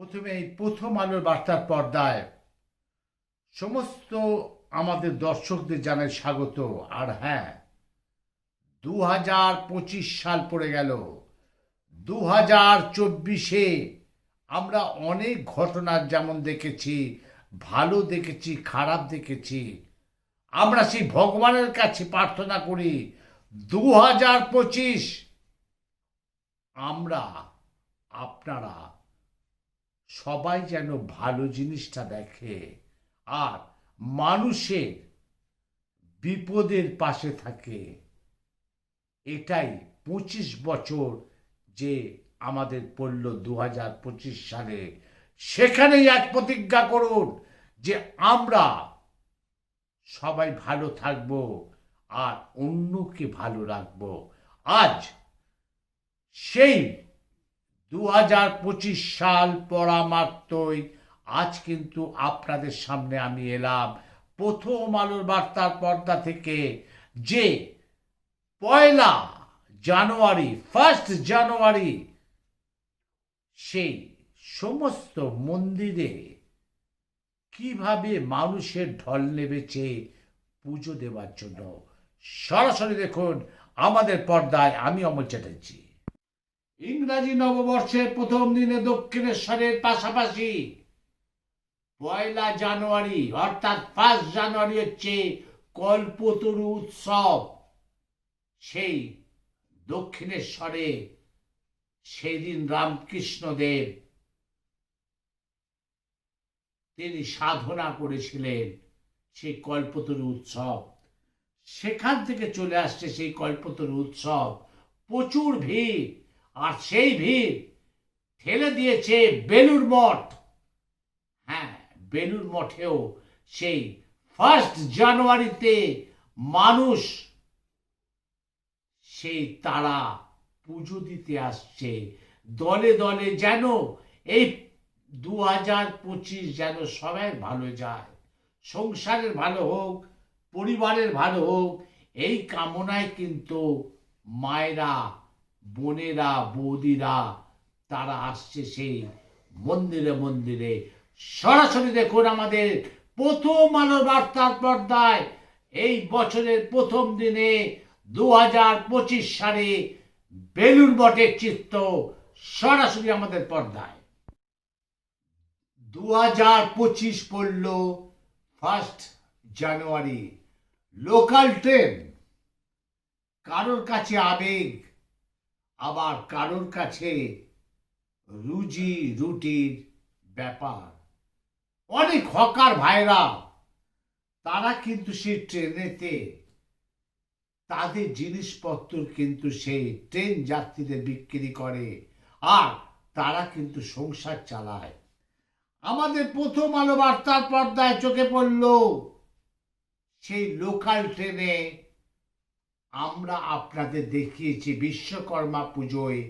প্রথমে এই প্রথম আলোর বার্তার পর্দায় সমস্ত আমাদের দর্শকদের জানাই স্বাগত। আর হ্যাঁ দু হাজার পঁচিশ সাল পড়ে গেল। দু হাজার চব্বিশে আমরা অনেক ঘটনা যেমন দেখেছি, ভালো দেখেছি, খারাপ দেখেছি। আমরা সেই ভগবানের কাছে প্রার্থনা করি দু হাজার পঁচিশ আমরা, আপনারা সবাই যেন ভালো জিনিসটা দেখে। আর মানুষের বিপদের পাশে থাকে। এটাই পঁচিশ বছর যে আমাদের পড়ল দু হাজার পঁচিশ সালে। সেখানেই এক প্রতিজ্ঞা করুন যে আমরা সবাই ভালো থাকব আর অন্যকে ভালো রাখব। আজ সেই দু হাজার পঁচিশ সাল পড়া মাত্রই আজ কিন্তু আপনাদের সামনে আমি এলাম প্রথম আলোর বার্তার পর্দা থেকে যে পয়লা জানুয়ারি ফার্স্ট জানুয়ারি, সেই সমস্ত মন্দিরে কীভাবে মানুষের ঢল নেমেছে পুজো দেওয়ার জন্য। সরাসরি দেখুন আমাদের পর্দায় আমি অমল চ্যাটার্জি। ইংরাজি নববর্ষের প্রথম দিনে দক্ষিণেশ্বরের পাশাপাশি পয়লা জানুয়ারি, অর্থাৎ ফার্স্ট জানুয়ারি হচ্ছে কল্পতরু উৎসব। সেই দক্ষিণেশ্বরে সেদিন রামকৃষ্ণদেব তিনি সাধনা করেছিলেন সেই কল্পতরু উৎসব। সেখান থেকে চলে আসছে সেই কল্পতরু উৎসব। প্রচুর ভিড়। আর সেই ভিড় ঠেলে দিয়েছে বেলুর মঠ। হ্যাঁ বেলুর মঠেও সেই ফার্স্ট জানুয়ারিতে মানুষ সেই তারা পুজো দিতে আসছে। দলে দলে যেন এই দু হাজার পঁচিশ যেন সবাই ভালো যায়। সংসারের ভালো হোক, পরিবারের ভালো হোক, এই কামনায় কিন্তু মায়েরা বোনেরা, বৌদিরা, তারা আসছে সেই মন্দিরে মন্দিরে। সরাসরি দেখুন আমাদের প্রথম আলো বার্তার পর্দায় এই বছরের প্রথম দিনে দু হাজার পঁচিশ সালে বেলুন বটের চিত্র সরাসরি আমাদের পর্দায়। দু হাজার পঁচিশ পড়ল ফার্স্ট জানুয়ারি লোকাল ট্রেন কারোর কাছে আবেগ আবার কারোর কাছে রুজি রুটির ব্যাপার। অনেক হকার ভাইরা, তারা কিন্তু সেই ট্রেনেতে তাদের জিনিসপত্র কিন্তু সেই ট্রেন যাত্রীদের বিক্রি করে আর তারা কিন্তু সংসার চালায়। আমাদের প্রথম আলো বার্তার পর্দায় চোখে পড়ল, সেই লোকাল ট্রেনে আমরা আপনাদের দেখিয়েছি বিশ্বকর্মা পুজোয়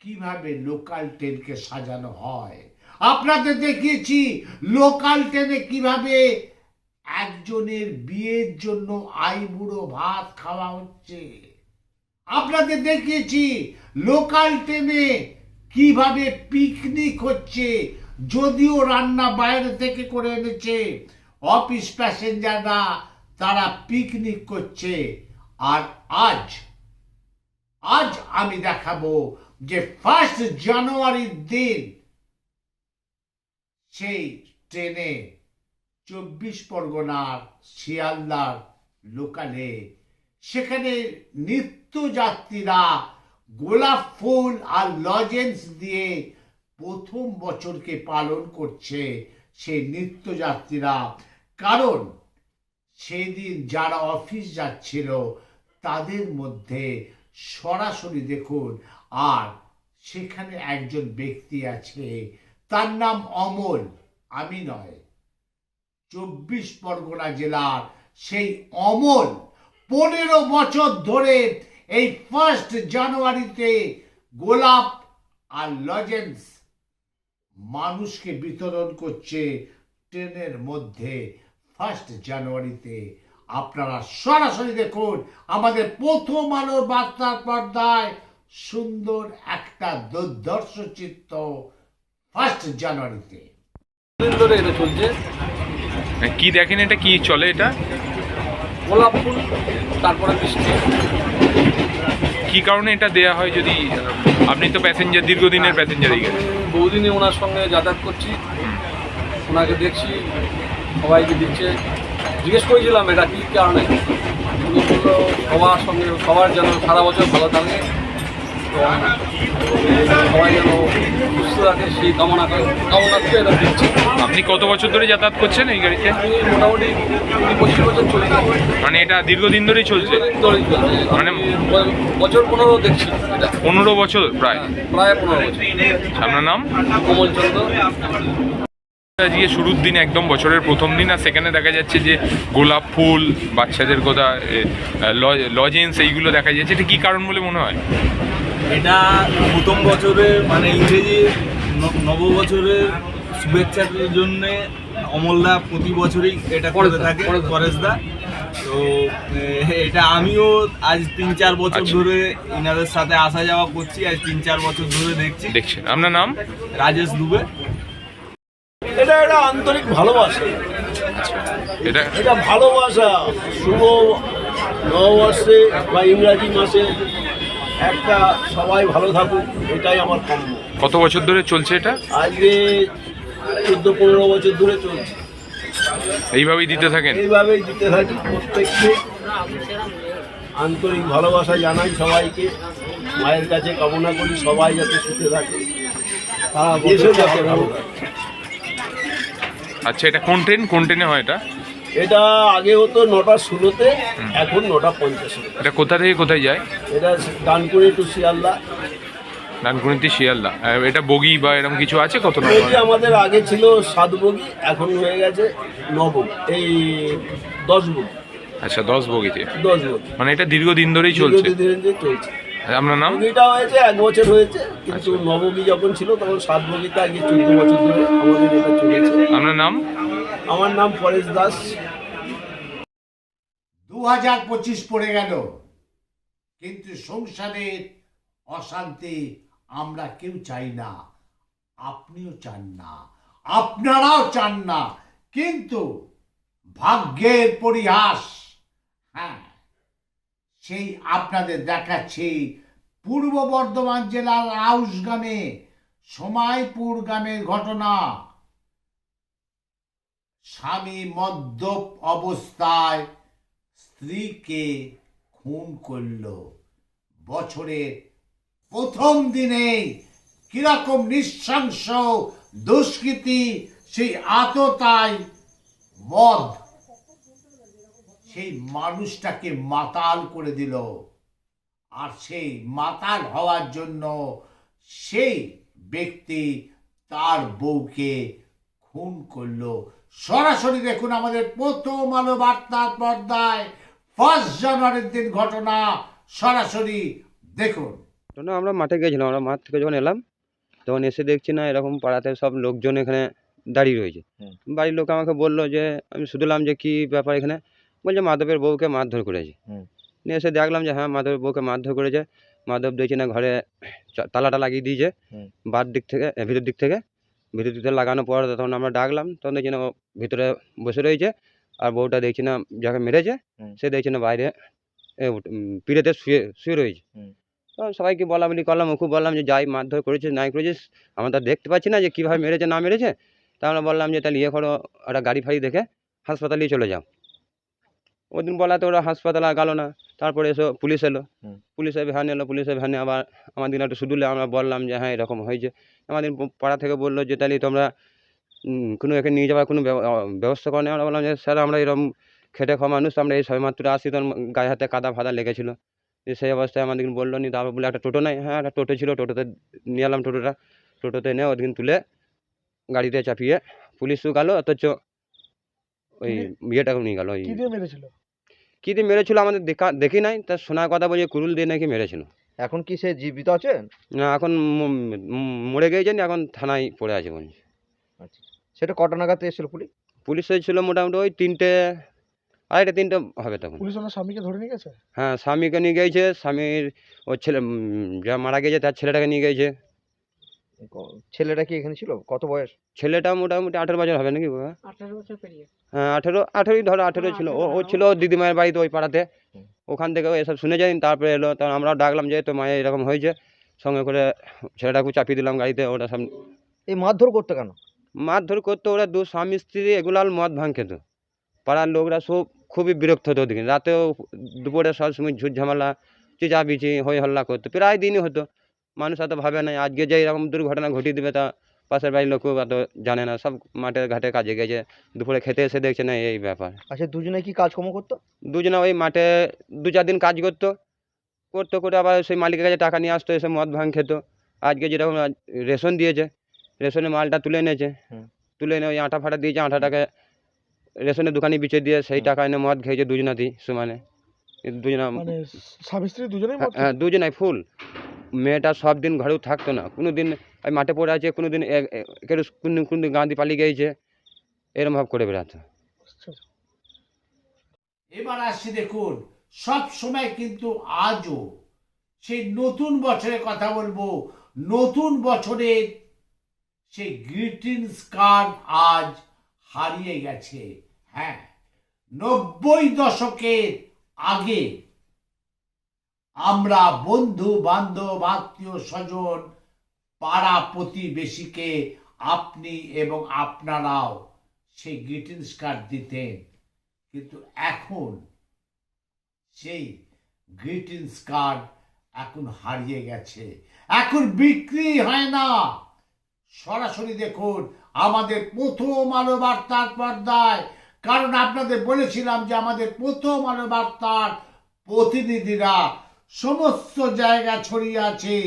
কীভাবে লোকাল ট্রেনকে সাজানো হয়। আপনাদের দেখিয়েছি লোকাল ট্রেনে কীভাবে একজনের বিয়ের জন্য আইবুড়ো ভাত খাওয়া হচ্ছে। আপনাদের দেখিয়েছি লোকাল ট্রেনে কীভাবে পিকনিক হচ্ছে, যদিও রান্না বাইরে থেকে করে এনেছে, অফিস প্যাসেঞ্জাররা তারা পিকনিক করছে। আর আজ আজ আমি দেখাবো যে ফার্স্ট জানুয়ারির দিন সেই ট্রেনে চব্বিশ পরগনার শিয়ালদার লোকালে, সেখানে নিত্যযাত্রীরা গোলাপ ফুল আর লজেন্স দিয়ে প্রথম বছরকে পালন করছে সেই নিত্যযাত্রীরা। কারণ সেদিন যারা অফিস যাচ্ছিল তাদের মধ্যে সরাসরি দেখুন, আর সেখানে একজন ব্যক্তি আছে, তার নাম অমল, আমি নয়। চব্বিশ পরগনা জেলার সেই অমল পনেরো বছর ধরে এই ফার্স্ট জানুয়ারিতে গোলাপ আর লজেন্স মানুষকে বিতরণ করছে ট্রেনের মধ্যে ফার্স্ট জানুয়ারিতে আপনারা সরাসরি দেখুন আমাদের প্রথম আলোর বার্তার পর্দায় সুন্দর একটা দুর্ধর্ষ চিত্র ফার্স্ট জানুয়ারিতে দিন ধরে এটা চলছে কি দেখেন এটা? কি চলে এটা? গোলাপ ফুল তারপরে বৃষ্টি কি কারণে এটা দেয়া হয় যদি আপনি তো প্যাসেঞ্জার দীর্ঘদিনের প্যাসেঞ্জার আমি বহুদিনই ওনার সঙ্গে যাতায়াত করছি। ওনাকে দেখছি সবাইকে দিচ্ছে। জিজ্ঞেস করেছিলাম এটা কী কারণে? সবার সঙ্গে সবার যেন সারা বছর ভালো থাকে সবাই যেন সুস্থ থাকে সেই কামনা করে কামনা করে এটা দিচ্ছে আপনি কত বছর ধরে যাতায়াত করছেন এই গাড়িতে? মোটামুটি পঁচিশ বছর চলে মানে এটা দীর্ঘদিন ধরেই চলছে? মানে- বছর পনেরো দেখছি এটা। পনেরো বছর প্রায়? প্রায় পনেরো বছর। আপনার নাম? কমল চন্দ্র। আজকে শুরুর দিন একদম বছরের প্রথম দিন আর সেখানে দেখা যাচ্ছে যে গোলাপ ফুল বাচ্চাদের কথা লজেন্স এইগুলো দেখা যাচ্ছে। এটা কি কারণ বলে মনে হয়? এটা প্রথম বছরে মানে ইংরেজি নববছরের শুভেচ্ছার জন্য অমলদা প্রতি বছরই এটা করে থাকে পরেশদা। তো এটা আমিও আজ তিন চার বছর আচ্ছা। ধরে ইনাদের সাথে আসা যাওয়া করছি আজ তিন চার বছর ধরে দেখছি। দেখছেন। আপনার নাম? রাজেশ দুবে। এটা একটা আন্তরিক ভালোবাসা। এটা এটা ভালোবাসা শুভ নববর্ষে বা ইংরাজি মাসে একটা সবাই ভালো থাকুক এটাই আমার কাম্য। কত বছর ধরে চলছে এটা? আজকে চোদ্দ পনেরো বছর ধরে চলছে। এইভাবেই দিতে থাকেন? এইভাবেই দিতে থাকি প্রত্যেককে। আন্তরিক ভালোবাসা জানাই সবাইকে। মায়ের কাছে কামনা করি সবাই যাতে সুখে থাকে। সারা বছর যাতে ভালো থাকে। আচ্ছা এটা কোন ট্রেন কোন ট্রেনে হয় এটা? এটা আগে হতো নটা ষোলোতে এখন নটা পঞ্চাশে। এটা কোথা থেকে কোথায় যায়? এটা ডানকুড়ি টু শিয়ালদা। ডানকুনিতে শিয়ালদা। এটা বগি বা এরকম কিছু আছে কত নম্বর? আমাদের আগে ছিল সাত বগি এখন হয়ে গেছে ন বগি। এই দশ বগি। আচ্ছা দশ বগিতে। দশ বগি। মানে এটা দীর্ঘদিন ধরেই চলছে? চলছে। আপনার নাম? বগিটা হয়েছে এক বছর হয়েছে কিন্তু নবগি যখন ছিল তখন সাত বগিতে আগে চোদ্দ বছর ধরে আমাদের এটা চলেছে। আপনার নাম? আমার নাম পরেশ দাস। দু হাজার পঁচিশ পড়ে গেল কিন্তু সংসারের অশান্তি আমরা কেউ চাই না আপনিও চান না আপনারাও চান না কিন্তু ভাগ্যের পরিহাস হ্যাঁ সেই আপনাদের দেখাচ্ছি পূর্ব বর্ধমান জেলার আউশ গ্রামে সময়পুর গ্রামের ঘটনা। স্বামী মদ্যপ অবস্থায় স্ত্রীকে খুন করল। বছরের প্রথম দিনে কীরকম নৃশংস দুষ্কৃতি, সেই আততায় মদ সেই মানুষটাকে মাতাল করে দিল। আর সেই মাতাল হওয়ার জন্য সেই ব্যক্তি তার বউকে খুন করল। সরাসরি দেখুন আমাদের প্রথম আলো বার্তার পর্দায় ফার্স্ট জানুয়ারির দিন ঘটনা সরাসরি দেখুন। আমরা মাঠে গেছিলাম আমরা মাঠ থেকে যখন এলাম তখন এসে দেখছি না এরকম পাড়াতে সব লোকজন এখানে দাঁড়িয়ে রয়েছে। বাড়ির লোক আমাকে বলল যে আমি শুধুলাম যে কি ব্যাপার এখানে? বলছে মাধবের বউকে মারধর করেছে। নিয়ে এসে দেখলাম যে হ্যাঁ মাধবের বউকে মারধর করেছে। মাধব দেখছি না ঘরে তালাটা লাগিয়ে দিয়েছে। বার দিক থেকে ভিতর দিক থেকে। ভিতর দিক থেকে লাগানোর পর তখন আমরা ডাকলাম। তখন দেখছি না ও ভিতরে বসে রয়েছে। আর বউটা দেখছি না যাকে মেরেছে। সে দেখছি না বাইরে পিড়েতে শুয়ে শুয়ে রয়েছে। তো সবাইকে বলা বলি করলাম ওকে বললাম যে যাই মারধর করেছিস নাই করেছিস আমরা তো দেখতে পাচ্ছি না যে কীভাবে মেরেছে না মেরেছে। তা আমরা বললাম যে তাহলে ইয়ে করো একটা গাড়ি ফাড়ি দেখে হাসপাতালেই চলে যাও। ওদিন বলাতে ওরা হাসপাতালে গেলো না। তারপরে এসো পুলিশ এলো। পুলিশের ভ্যান এলো পুলিশের ভ্যানে আবার আমাদের একটু শুধুলে আমরা বললাম যে হ্যাঁ এরকম হয়েছে। আমাদের পাড়া থেকে বলল যে তাহলে তোমরা কোনো একে নিয়ে যাওয়ার কোনো ব্যবস্থা করে আমরা বললাম যে স্যার আমরা এরকম খেটে খাওয়া মানুষ আমরা এই সবেমাত্র আসি। তখন গায়ে হাতে কাদা ফাদা লেগেছিলো। যে সেই অবস্থায় আমাদের বলল নি তারপর বলে একটা টোটো নাই। হ্যাঁ একটা টোটো ছিল টোটোতে নিয়ে এলাম টোটোটা। টোটোতে এনে ওদিন তুলে গাড়িতে চাপিয়ে পুলিশও গেল অথচ ওই ইয়েটাকে নিয়ে গেল ওই কি দিয়ে মেরেছিল? কী দিয়ে মেরেছিল আমাদের দেখা দেখি নাই তার শোনার কথা বলছে কুরুল দিয়ে নাকি মেরেছিল। এখন কি সে জীবিত আছে? না এখন মরে গিয়েছেন এখন থানায় পড়ে আছে বলছে সেটা কটা নাগাদ এসেছিল পুলিশ? পুলিশ ছিল মোটামুটি ওই তিনটে আড়াইটা তিনটে হবে তখন। পুলিশ ওনার স্বামীকে ধরে নিয়ে গেছে? হ্যাঁ স্বামীকে নিয়ে গিয়েছে স্বামীর ওর ছেলে যা মারা গেছে তার ছেলেটাকে নিয়ে গিয়েছে ক- ছেলেটা কি এখানে ছিল? কত বয়স? ছেলেটা মোটামুটি আঠেরো বছর হবে নাকি বাবা? বছর পেরিয়ে হ্যাঁ আঠেরো আঠেরোই ধরো আঠেরো ছিল। ও ও ছিল দিদিমায়ের বাড়িতে ওই পাড়াতে। ওখান থেকে এসব শুনে যাই তারপরে এলো তখন আমরাও ডাকলাম যে তো মায়ের এরকম হয়েছে। সঙ্গে করে ছেলেটাকে চাপিয়ে দিলাম গাড়িতে ওটা সামনে। এই মারধর করতে কেন? মারধর করতো ওরা দু স্বামী স্ত্রী এগুলাল মদ ভাঙ খেত। পাড়ার লোকরা সব খুবই বিরক্ত হতো ওদিকে। রাতেও দুপুরে সব সময় ঝুট ঝামেলা চেঁচাপিচি হই হল্লা করতো। প্রায় দিনই হতো। মানুষ এত ভাবে না আজকে যে এরকম দুর্ঘটনা ঘটিয়ে দেবে তা পাশের বাড়ির লোকও এত জানে না সব মাঠে ঘাটে কাজে গেছে দুপুরে খেতে এসে দেখছে না এই ব্যাপার। আচ্ছা দুজনে কি কাজকর্ম করতো? দুজনে ওই মাঠে দু চার দিন কাজ করতো করতে করে আবার সেই মালিকের কাছে টাকা নিয়ে আসতো এসে মদ ভাঙ খেত। আজকে যেরকম রেশন দিয়েছে রেশনে মালটা তুলে এনেছে। তুলে এনে ওই আটা ফাটা দিয়েছে আটাটাকে রেশনের দোকানে বিচে দিয়ে সেই টাকা এনে মদ খেয়েছে দুজনাতেই সমানে। দুজনা মানে স্বামী স্ত্রী দুজনেই হ্যাঁ দুজনাই ফুল। মেয়েটা সব দিন ঘরেও থাকতো না। কোনো দিন ওই মাঠে পড়ে আছে কোনো দিন কোনো কোনো দিন গাঁদি পালিয়ে গিয়েছে। এরম ভাব করে বেড়াতো। এবার আসছি দেখুন, সব সময় কিন্তু আজও সেই নতুন বছরের কথা বলব। নতুন বছরের সেই গ্রিটিংস কার্ড আজ হারিয়ে গেছে। হ্যাঁ নব্বই দশকের আগে আমরা বন্ধু, বান্ধব, আত্মীয় স্বজন, পাড়া প্রতিবেশীকে আপনি এবং আপনারাও সেই গ্রিটিংস কার্ড দিতেন। কিন্তু এখন সেই গ্রিটিংস কার্ড এখন হারিয়ে গেছে। এখন বিক্রি হয় না। সরাসরি দেখুন, আমাদের প্রথম আলো বার্তার পর্দায়। কারণ আপনাদের বলেছিলাম যে আমাদের প্রথম আলো বার্তার প্রতিনিধিরা সমস্ত জায়গা ছড়িয়ে আছে।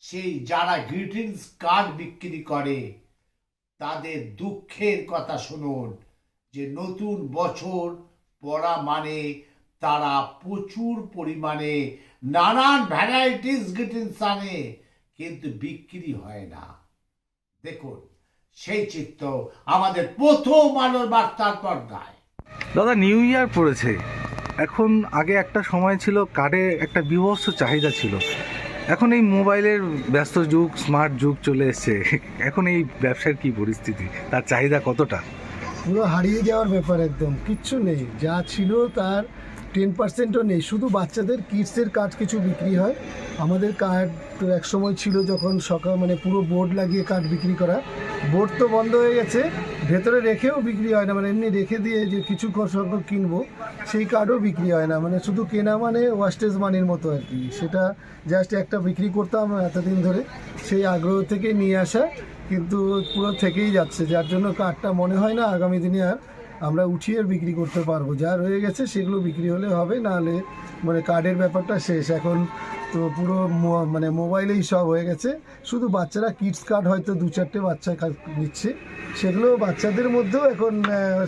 সেই যারা গ্রিটিংস কার্ড বিক্রি করে, তাদের দুঃখের কথা শুনুন, যে নতুন বছর পড়া মানে তারা প্রচুর পরিমাণে নানান ভ্যারাইটিস গ্রিটিংস আনে, কিন্তু বিক্রি হয় না। দেখুন, সেই চিত্র আমাদের প্রথম আলোর বার্তার পর্দায়। দাদা নিউ ইয়ার পড়েছে। এখন আগে একটা সময় ছিল কার্ডে একটা বিভৎস চাহিদা ছিল। এখন এই মোবাইলের ব্যস্ত যুগ, স্মার্ট যুগ চলে এসছে। এখন এই ব্যবসার কি পরিস্থিতি? তার চাহিদা কতটা? পুরো হারিয়ে যাওয়ার ব্যাপার একদম, কিচ্ছু নেই। যা ছিল তার টেন পার্সেন্টও নেই। শুধু বাচ্চাদের কিডসের কার্ড কিছু বিক্রি হয়। আমাদের কার্ড তো এক সময় ছিল যখন সকাল মানে পুরো বোর্ড লাগিয়ে কার্ড বিক্রি করা। বোর্ড তো বন্ধ হয়ে গেছে। ভেতরে রেখেও বিক্রি হয় না। মানে এমনি রেখে দিয়ে যে কিছু সংখ্যক কিনবো, সেই কার্ডও বিক্রি হয় না। মানে শুধু কেনা মানে ওয়াস্টেজ মানির মতো আর কি। সেটা জাস্ট একটা বিক্রি করতাম এতদিন ধরে। সেই আগ্রহ থেকে নিয়ে আসা। কিন্তু পুরো থেকেই যাচ্ছে। যার জন্য কার্ডটা মনে হয় না আগামী দিনে আর আমরা উঠিয়ে বিক্রি করতে পারব। যা রয়ে গেছে সেগুলো বিক্রি হলে হবে নাহলে মানে কার্ডের ব্যাপারটা শেষ। এখন তো পুরো মানে মোবাইলেই সব হয়ে গেছে। শুধু বাচ্চারা কিডস কার্ড হয়তো দু চারটে বাচ্চা নিচ্ছে। সেগুলো বাচ্চাদের মধ্যেও এখন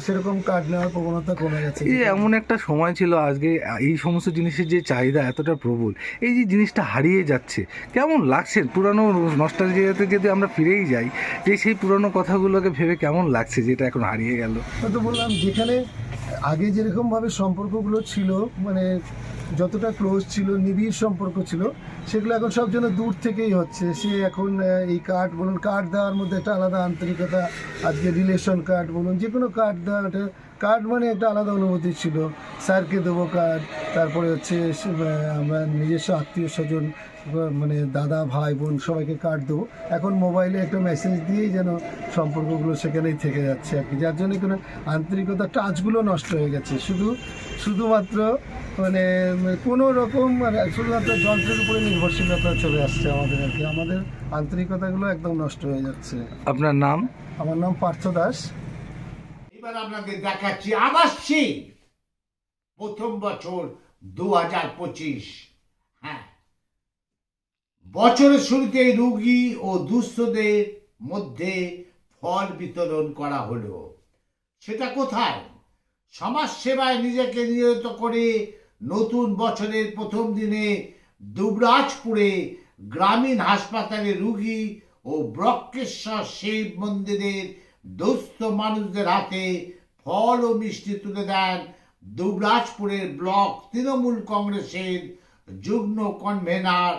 সেরকম কার্ড নেওয়ার প্রবণতা কমে গেছে। এই এমন একটা সময় ছিল আজকে এই সমস্ত জিনিসের যে চাহিদা এতটা প্রবল। এই যে জিনিসটা হারিয়ে যাচ্ছে কেমন লাগছে? পুরানো নস্টালজিয়াতে যদি আমরা ফিরেই যাই যে সেই পুরানো কথাগুলোকে ভেবে কেমন লাগছে যেটা এখন হারিয়ে গেল? তো বললাম যেখানে আগে যেরকমভাবে সম্পর্কগুলো ছিল মানে যতটা ক্লোজ ছিল, নিবিড় সম্পর্ক ছিল, সেগুলো এখন সব যেন দূর থেকেই হচ্ছে। সে এখন এই কার্ড বলুন কার্ড দেওয়ার মধ্যে একটা আলাদা আন্তরিকতা, আজকে রিলেশন কার্ড বলুন যে কোনো কার্ড দেওয়া একটা কার্ড মানে একটা আলাদা অনুভূতি ছিল। স্যারকে দেবো কার্ড তারপরে হচ্ছে আমরা নিজস্ব আত্মীয় স্বজন মানে দাদা ভাই বোন সবাইকে কার্ড দেবো। এখন মোবাইলে একটা মেসেজ দিয়েই যেন সম্পর্কগুলো সেখানেই থেকে যাচ্ছে আর কি। যার জন্য কোনো আন্তরিকতা টাচগুলো নষ্ট হয়ে গেছে। শুধু শুধুমাত্র মানে কোনো রকম মানে শুধুমাত্র যন্ত্রের উপরে নির্ভরশীলতা চলে আসছে আমাদের আর কি। আমাদের আন্তরিকতাগুলো একদম নষ্ট হয়ে যাচ্ছে। আপনার নাম? আমার নাম পার্থ দাস। এবার আপনাদের দেখাচ্ছি আবার সেই প্রথম বছর দু হাজার পঁচিশ। হ্যাঁ। বছরের শুরুতে রুগী ও দুস্থদের মধ্যে ফল বিতরণ করা হলো। সেটা কোথায়? সমাজ সেবায় নিজেকে নিয়োজিত করে নতুন বছরের প্রথম দিনে দুবরাজপুরে গ্রামীণ হাসপাতালে রুগী ও ব্রক্কেশ্বর শিব মন্দিরের দুস্থ মানুষদের হাতে ফল ও মিষ্টি তুলে দেন দুবরাজপুরের ব্লক তৃণমূল কংগ্রেসের যুগ্ম কনভেনার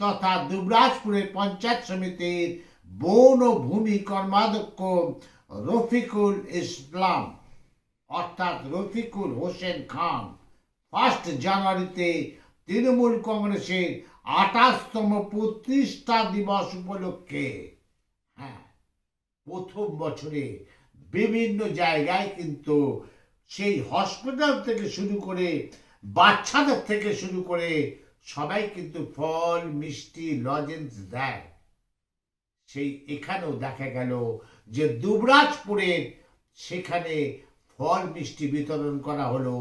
তথা দুবরাজপুরের পঞ্চায়েত সমিতির বন ও ভূমি কর্মাধ্যক্ষ রফিকুল ইসলাম, অর্থাৎ রফিকুল হোসেন খান। ফার্স্ট জানুয়ারিতে তৃণমূল কংগ্রেসের আঠাশতম প্রতিষ্ঠা দিবস উপলক্ষে প্রথম বছরে বিভিন্ন জায়গায় কিন্তু সেই হসপিটাল থেকে শুরু করে বাচ্চাদের থেকে শুরু করে সবাই কিন্তু ফল, মিষ্টি লজেন্স দেয়। সেই এখানেও দেখা গেল যে দুবরাজপুরের সেখানে ফল, মিষ্টি বিতরণ করা হলো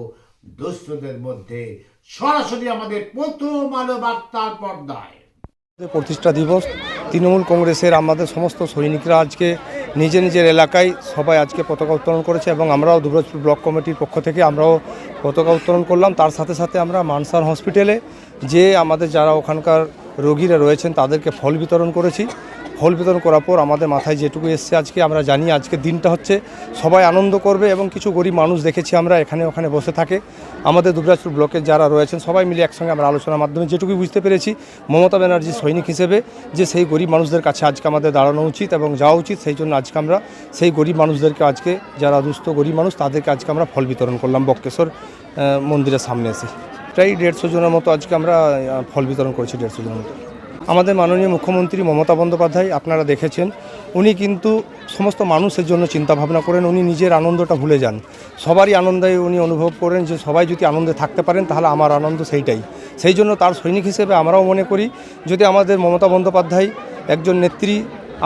দোস্তদের মধ্যে। সরাসরি আমাদের প্রথম আলো বার্তার পর্দায়। প্রতিষ্ঠা দিবস তৃণমূল কংগ্রেসের আমাদের সমস্ত সৈনিকরা আজকে নিজের নিজের এলাকায় সবাই আজকে পতাকা উত্তোলন করেছে এবং আমরাও দুবরাজপুর ব্লক কমিটির পক্ষ থেকে আমরাও পতাকা উত্তোলন করলাম। তার সাথে সাথে আমরা মানসার হসপিটালে যে আমাদের যারা ওখানকার রোগীরা রয়েছেন তাদেরকে ফল বিতরণ করেছি। ফল বিতরণ করার পর আমাদের মাথায় যেটুকু এসছে আজকে, আমরা জানি আজকে দিনটা হচ্ছে সবাই আনন্দ করবে এবং কিছু গরিব মানুষ দেখেছি আমরা এখানে ওখানে বসে থাকে। আমাদের দুবরাজপুর ব্লকের যারা রয়েছেন সবাই মিলে একসঙ্গে আমরা আলোচনার মাধ্যমে যেটুকু বুঝতে পেরেছি মমতা ব্যানার্জি সৈনিক হিসেবে যে সেই গরিব মানুষদের কাছে আজকে আমাদের দাঁড়ানো উচিত এবং যাওয়া উচিত, সেই জন্য আজকে আমরা সেই গরিব মানুষদেরকে আজকে যারা দুস্থ গরিব মানুষ তাদেরকে আজকে আমরা ফল বিতরণ করলাম বক্রেশ্বর মন্দিরের সামনে এসে। প্রায় দেড়শো জনের মতো আজকে আমরা ফল বিতরণ করেছি, দেড়শো জনের মতো। আমাদের মাননীয় মুখ্যমন্ত্রী মমতা বন্দ্যোপাধ্যায় আপনারা দেখেছেন, উনি কিন্তু সমস্ত মানুষের জন্য চিন্তা ভাবনা করেন, উনি নিজের আনন্দটা ভুলে যান। সবারই আনন্দে উনি অনুভব করেন যে সবাই যদি আনন্দে থাকতে পারেন, তাহলে আমার আনন্দ সেইটাই। সেই জন্য তার সৈনিক হিসেবে আমরাও মনে করি, যদি আমাদের মমতা বন্দ্যোপাধ্যায় একজন নেত্রী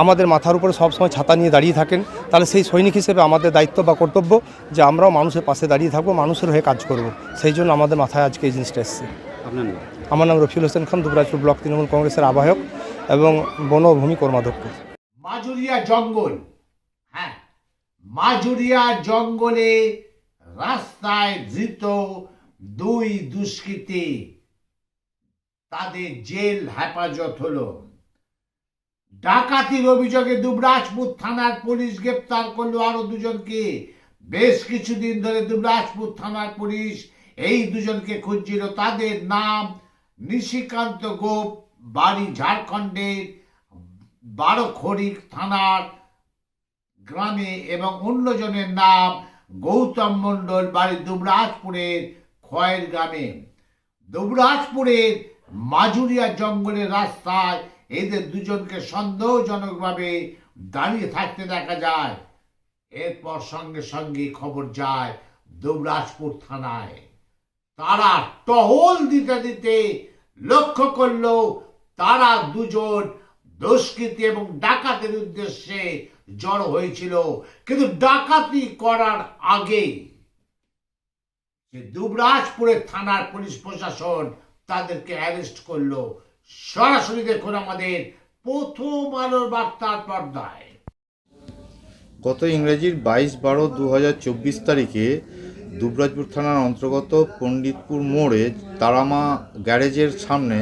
আমাদের মাথার উপরে সবসময় ছাতা নিয়ে দাঁড়িয়ে থাকেন, তাহলে সেই সৈনিক হিসেবে আমাদের দায়িত্ব বা কর্তব্য যে আমরাও মানুষের পাশে দাঁড়িয়ে থাকব, মানুষের হয়ে কাজ করব। সেই জন্য আমাদের মাথায় আজকে এই জিনিসটা এসছে। আপনার আমার নাম রফিউল হোসেন খান, দুবরাজপুর ব্লক তৃণমূল কংগ্রেসের আহ্বায়ক এবং বন ও ভূমি কর্মাধ্যক্ষ। মাজুরিয়া জঙ্গল হ্যাঁ মাজুরিয়া জঙ্গলে রাস্তায় ধৃত দুই দুষ্কৃতী। তাদের জেল হেফাজত হলো। ডাকাতির অভিযোগে দুবরাজপুর থানার পুলিশ গ্রেপ্তার করল আরও দুজনকে। বেশ কিছুদিন ধরে দুবরাজপুর থানার পুলিশ এই দুজনকে খুঁজছিল। তাদের নাম নিশিকান্ত গোপ, বাড়ি ঝাড়খণ্ডের বারোখড়ি থানার গ্রামে এবং অন্যজনের নাম গৌতম মণ্ডল, বাড়ি দুবরাজপুরের খয়ের গ্রামে। দুবরাজপুরের মাজুরিয়া জঙ্গলের রাস্তায় এদের দুজনকে সন্দেহজনকভাবে দাঁড়িয়ে থাকতে দেখা যায়। এরপর সঙ্গে সঙ্গে খবর যায় দুবরাজপুর থানায়। তারা টহল দিতে দিতে লক্ষ্য করল তারা দুজন দুষ্কৃতী এবং ডাকাতের উদ্দেশ্যে জড়ো হয়েছিল। কিন্তু ডাকাতি করার আগে দুবরাজপুরের থানার পুলিশ প্রশাসন তাদেরকে অ্যারেস্ট করল। সরাসরি দেখুন আমাদের প্রথম আলোর বার্তার পর্দায়। গত ইংরেজির বাইশ বারো দু তারিখে দুবরাজপুর থানার অন্তর্গত পণ্ডিতপুর মোড়ে তারামা গ্যারেজের সামনে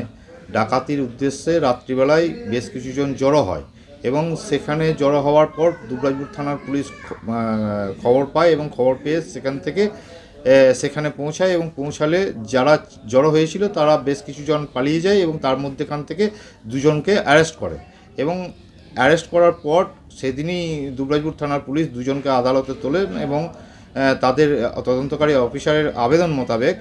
ডাকাতির উদ্দেশ্যে রাত্রিবেলায় বেশ কিছুজন জড়ো হয় এবং সেখানে জড়ো হওয়ার পর দুবরাজপুর থানার পুলিশ খবর পায় এবং খবর পেয়ে সেখান থেকে সেখানে পৌঁছায় এবং পৌঁছালে যারা জড়ো হয়েছিল তারা বেশ কিছুজন পালিয়ে যায় এবং তার মধ্যেখান থেকে দুজনকে অ্যারেস্ট করে এবং অ্যারেস্ট করার পর সেদিনই দুবরাজপুর থানার পুলিশ দুজনকে আদালতে তোলেন এবং তাদের তদন্তকারী অফিসারের আবেদন মোতাবেক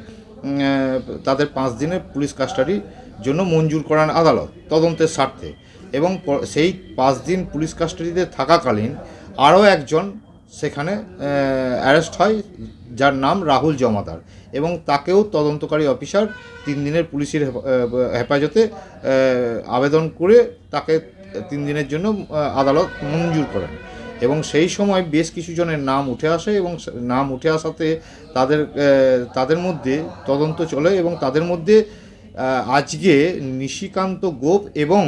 তাদের পাঁচ দিনের পুলিশ কাস্টাডির জন্য মঞ্জুর করান আদালত তদন্তের স্বার্থে। এবং সেই পাঁচ দিন পুলিশ কাস্টাডিতে থাকাকালীন আরও একজন সেখানে অ্যারেস্ট হয়, যার নাম রাহুল জমাদার। এবং তাকেও তদন্তকারী অফিসার তিন দিনের পুলিশের হেফা- হেফাজতে আবেদন করে তাকে তিন দিনের জন্য আদালত মঞ্জুর করেন। এবং সেই সময় বেশ কিছু জনের নাম উঠে আসে এবং নাম উঠে আসাতে তাদের তাদের মধ্যে তদন্ত চলে এবং তাদের মধ্যে আজকে নিশিকান্ত গোপ এবং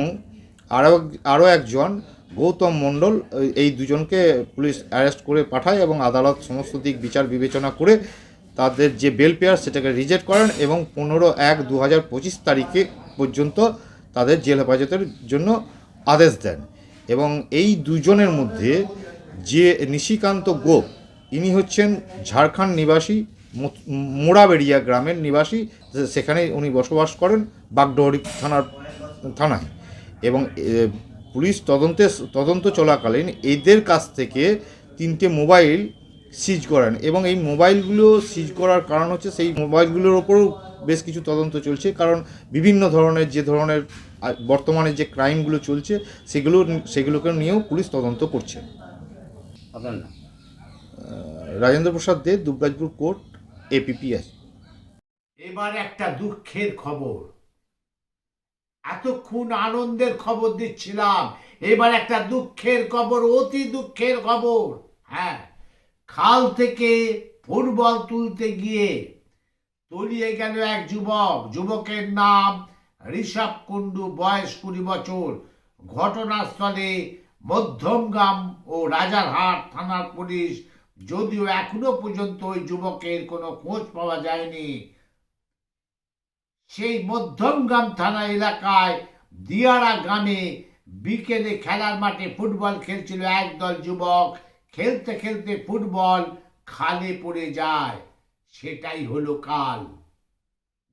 আরও আরও একজন গৌতম মণ্ডল এই- এই দুজনকে পুলিশ অ্যারেস্ট করে পাঠায় এবং আদালত সমস্ত দিক বিচার বিবেচনা করে তাদের যে বেল পেয়ার সেটাকে রিজেক্ট করেন এবং পনেরো এক দু হাজার পঁচিশ তারিখে পর্যন্ত তাদের জেল হেফাজতের জন্য আদেশ দেন। এবং এই দুজনের মধ্যে যে নিশিকান্ত গোপ, ইনি হচ্ছেন ঝাড়খণ্ড নিবাসী মোড়াবেড়িয়া গ্রামের নিবাসী সেখানে উনি বসবাস করেন বাগডহরি থানার থানায়। এবং পুলিশ তদন্তে তদন্ত চলাকালীন এদের কাছ থেকে তিনটে মোবাইল সিজ করেন এবং এই মোবাইলগুলো সিজ করার কারণ হচ্ছে সেই মোবাইলগুলোর ওপরও বেশ কিছু তদন্ত চলছে কারণ বিভিন্ন ধরনের যে ধরনের আ- বর্তমানে যে ক্রাইমগুলো চলছে সেগুলো সেগুলোকে নিয়েও পুলিশ তদন্ত করছে। আপনার নাম? রাজেন্দ্র প্রসাদ দে দুবরাজপুর কোর্ট এপিপিএস এবার একটা দুঃখের খবর। এতক্ষণ আনন্দের খবর দিচ্ছিলাম এবার একটা দুঃখের খবর অতি দুঃখের খবর। হ্যাঁ খাল থেকে ফুটবল তুলতে গিয়ে তলিয়ে গেল এক যুবক যুবকের নাম ঋষভ কুণ্ডু বয়স কুড়ি বছর। ঘটনাস্থলে মধ্যমগ্রাম ও রাজারহাট থানার পুলিশ, যদিও এখনও পর্যন্ত ওই যুবকের কোনো খোঁজ পাওয়া যায়নি। সেই মধ্যমগ্রাম থানা এলাকায় দিয়ারা গ্রামে বিকেলে খেলার মাঠে ফুটবল খেলছিল একদল যুবক। খেলতে খেলতে ফুটবল খালে পড়ে যায়। সেটাই হলো কাল।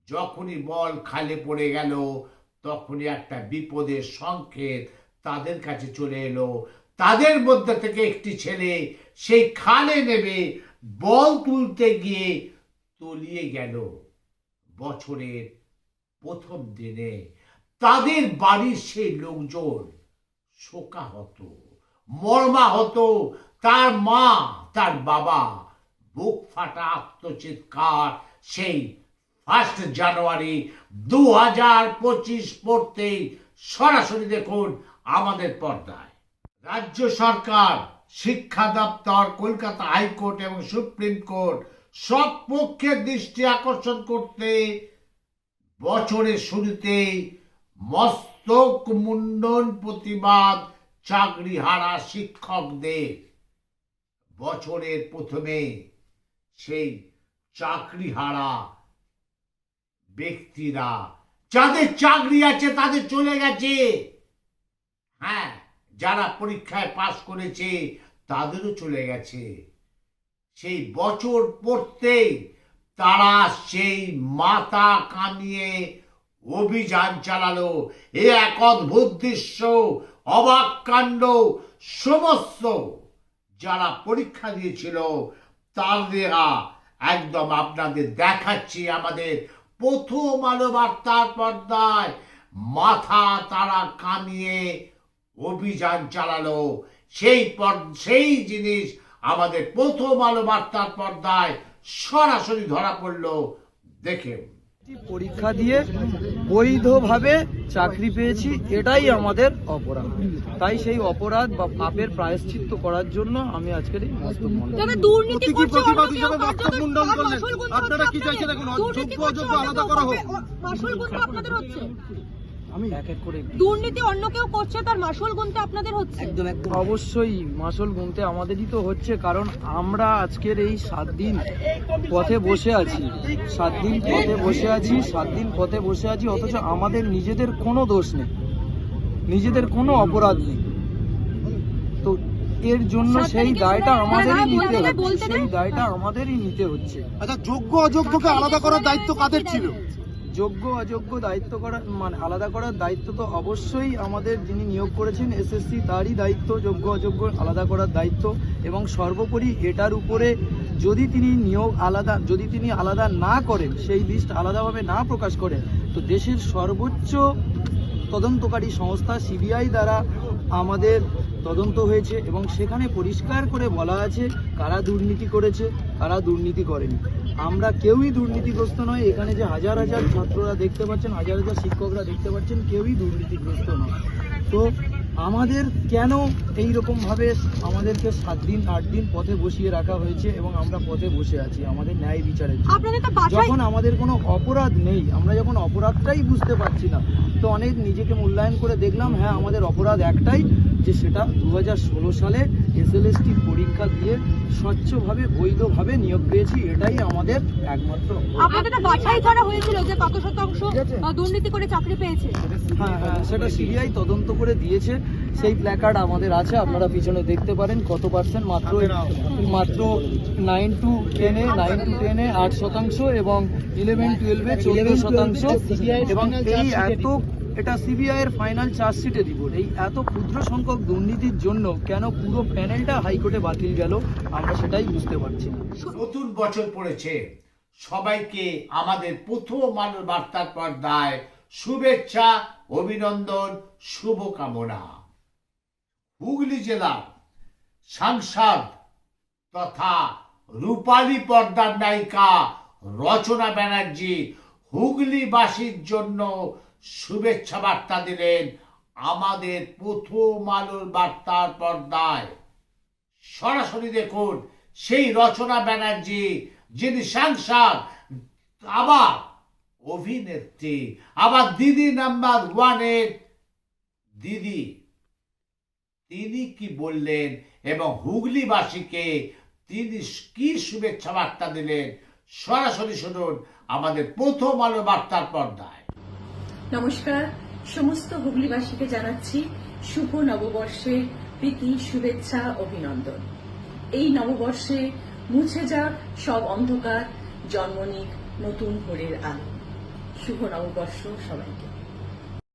যখনই বল খালে পড়ে গেল, তখনই একটা বিপদের সংকেত তাদের কাছে চলে এলো। তাদের মধ্যে থেকে একটি ছেলে, সেই খালে নেবে বল তুলতে গিয়ে তলিয়ে গেল বছরের প্রথম দিনে। তাদের বাড়ির সেই লোকজন শোকা শোকাহত, মর্মাহত। তার মা, তার বাবা, বুক ফাটা আত্মচিৎকার, সেই ফার্স্ট জানুয়ারি দু হাজার পঁচিশ পড়তেই সরাসরি দেখুন আমাদের পর্দায়। রাজ্য সরকার, শিক্ষা দপ্তর, কলকাতা হাইকোর্ট এবং সুপ্রিম কোর্ট সব পক্ষের দৃষ্টি আকর্ষণ করতে বছরের শুরুতেই মস্তক মুন্ডন প্রতিবাদ চাকরি হারা শিক্ষকদের। বছরের প্রথমে সেই চাকরি হারা ব্যক্তিরা। যাদের চাকরি আছে তাদের চলে গেছে। হ্যাঁ যারা পরীক্ষায় পাশ করেছে তাদেরও চলে গেছে। সেই বছর পড়তেই তারা সেই মাথা কামিয়ে অভিযান চালালো। এ এক অদ্ভুত দৃশ্য, অবাক কাণ্ড, সমস্ত যারা পরীক্ষা দিয়েছিল তারা একদম আপনাদের দেখাচ্ছি আমাদের প্রথম আলো বার্তার পর্দায় মাথা তারা কামিয়ে অভিযান চালালো। সেই সেই জিনিস আমাদের প্রথম আলো বার্তার পর্দায় সরাসরি ধরা পড়ল দেখে। পরীক্ষা দিয়ে বৈধভাবে চাকরি পেয়েছি এটাই আমাদের অপরাধ। তাই সেই অপরাধ বা পাপের প্রায়শ্চিত্ত করার জন্য আমি আজকের এই আপনারা কি চাইছেন অন্য আলাদা করা তার এক এক করে দুর্নীতি অন্য কেউ করছে তার মাসুল গুনতে আপনাদের হচ্ছে? অবশ্যই মাসল গুনতে আমাদেরই তো হচ্ছে কারণ আমরা আজকের এই সাত দিন পথে বসে আছি। সাত দিন পথে বসে আছি সাত দিন পথে বসে আছি অথচ আমাদের নিজেদের কোনো দোষ নেই। নিজেদের কোনো অপরাধ নেই। তো এর জন্য সেই দায়টা আমাদেরই নিতে হচ্ছে সেই দায়টা আমাদেরই নিতে হচ্ছে। আচ্ছা যোগ্য অযোগ্যকে আলাদা করার দায়িত্ব কাদের ছিল? যোগ্য, অযোগ্য, দায়িত্ব করা মানে আলাদা করার দায়িত্ব তো অবশ্যই আমাদের যিনি নিয়োগ করেছেন এসএসসি, তারই দায়িত্ব। যোগ্য, অযোগ্য, আলাদা করার দায়িত্ব। এবং সর্বোপরি এটার উপরে যদি তিনি নিয়োগ আলাদা, যদি তিনি আলাদা না করেন, সেই লিস্ট আলাদাভাবে না প্রকাশ করেন, তো দেশের সর্বোচ্চ তদন্তকারী সংস্থা সিবিআই দ্বারা আমাদের তদন্ত হয়েছে এবং সেখানে পরিষ্কার করে বলা আছে কারা দুর্নীতি করেছে, কারা দুর্নীতি করেনি। আমরা কেউই দুর্নীতিগ্রস্ত নয়। এখানে যে হাজার হাজার ছাত্ররা দেখতে পাচ্ছেন হাজার হাজার শিক্ষকরা দেখতে পাচ্ছেন কেউই দুর্নীতিগ্রস্ত নয়। তো আমাদের কেন এই রকম ভাবে আমাদেরকে সাত দিন আট দিন পথে বসিয়ে রাখা হয়েছে এবং আমরা পথে বসে আছি আমাদের ন্যায় বিচারের যখন আমাদের কোনো অপরাধ নেই আমরা যখন অপরাধটাই বুঝতে পারছি না তো অনেক নিজেকে মূল্যায়ন করে দেখলাম হ্যাঁ আমাদের অপরাধ একটাই যে সেটা দুহাজার ষোলো সালে এসএলএসটি পরীক্ষা দিয়ে স্বচ্ছভাবে বৈধভাবে নিয়োগ পেয়েছি এটাই আমাদের একমাত্র আপনাদের বাছাই করা হয়েছিল যে কত শতাংশ দুর্নীতি করে চাকরি পেয়েছে। হ্যাঁ হ্যাঁ সেটা সিবিআই তদন্ত করে দিয়েছে। সেই প্ল্যাকার্ড আমাদের আছে আপনারা পিছনে দেখতে পারেন কত পার্সেন্ট মাত্র মাত্র নাইন টু টেনে নাইন টু টেনে আট শতাংশ এবং ইলেভেন টুয়েলভে চোদ্দ শতাংশ। এবং এই এত এটা সিবিআই এর ফাইনাল চার্জশিটে রিপোর্ট এই এত ক্ষুদ্র সংখ্যক দুর্নীতির জন্য কেন পুরো প্যানেলটা হাইকোর্টে বাতিল গেল, আমরা সেটাই বুঝতে পারছি না। নতুন বছর পড়েছে। সবাইকে আমাদের প্রথম আলোর বার্তার পর্দায় শুভেচ্ছা, অভিনন্দন, শুভকামনা। হুগলি জেলার সাংসদ তথা রূপালী পর্দার নায়িকা রচনা ব্যানার্জি হুগলিবাসীর জন্য শুভেচ্ছা বার্তা দিলেন আমাদের প্রথম আলোর বার্তার পর্দায়। সরাসরি দেখুন, সেই রচনা ব্যানার্জি যিনি সাংসদ, আবার অভিনেত্রী, আবার দিদি নাম্বার ওয়ানের দিদি। তিনি কি বললেন এবং হুগলিবাসীকে তিনি কি শুভেচ্ছা বার্তা দিলেন? সরাসরি শুনুন আমাদের প্রথম আলো বার্তার পর্দায়। নমস্কার। সমস্ত হুগলিবাসীকে জানাচ্ছি শুভ নববর্ষের প্রীতি, শুভেচ্ছা, অভিনন্দন। এই নববর্ষে মুছে যাক সব অন্ধকার, জন্ম নিক নতুন ভোরের আলো। শুভ নববর্ষ সবাইকে।